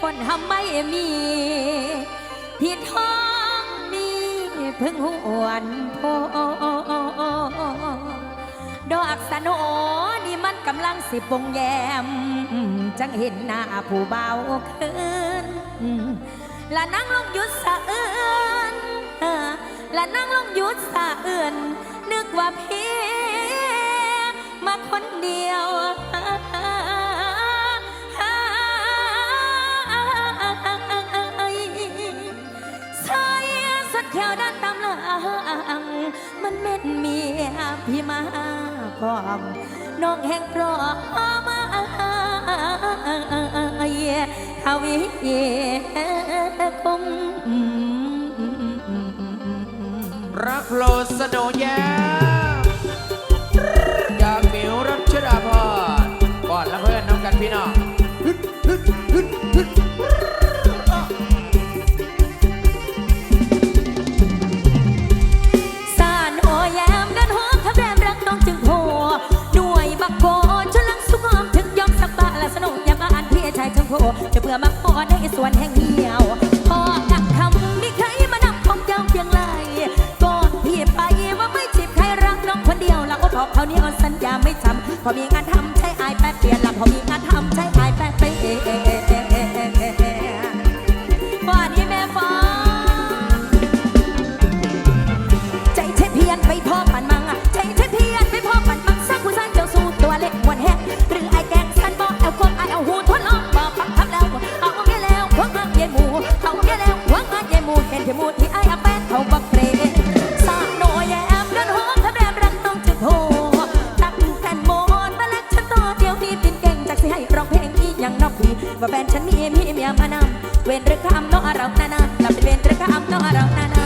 คนทำไม่มีที่ท้องนี้เพิ่งหวนโพดอกสโนนี่มันกำลังสิปงแยม จังเห็นหน้าผู้เบาคืนและนั่งลงหยุดสะเอื้อนและนั่งลงหยุดสะเอื้อนนึกว่าพี่ มันเม็ดเมียพี่มาพร้อมน้องแห่งพร้อมทวีคงรักโลสโดแย้ ในส่วนแห่งเหี่ยวพอดักคำมีใครมานำของเจ้าเพียงไรก่อนพี่ไปว่าไม่จีบใครรักน้องคนเดียวแล้วก็บอกเขานี้เอาสัญญาไม่ทำพอมีงานทำใช้อายแป๊บเดียว เขาแก่แล้วว่างานใหญ่มูเห็นที่หมูที่ไอ้อาแปนเขาบักเกรสาโหน่อยแอบกันหอมทำแรมรังต้องจุดโหตักแผ่นโมนมาเล็กฉันต่อเดียวที่เป็นเก่งจากสิให้ร้องเพลงอีอย่างนอกผีว่าแฟนฉันมีมีเมียมานำเวรระคำน้องอารมณ์นานๆเราเป็นเวรระคำน้องอารมณ์นาน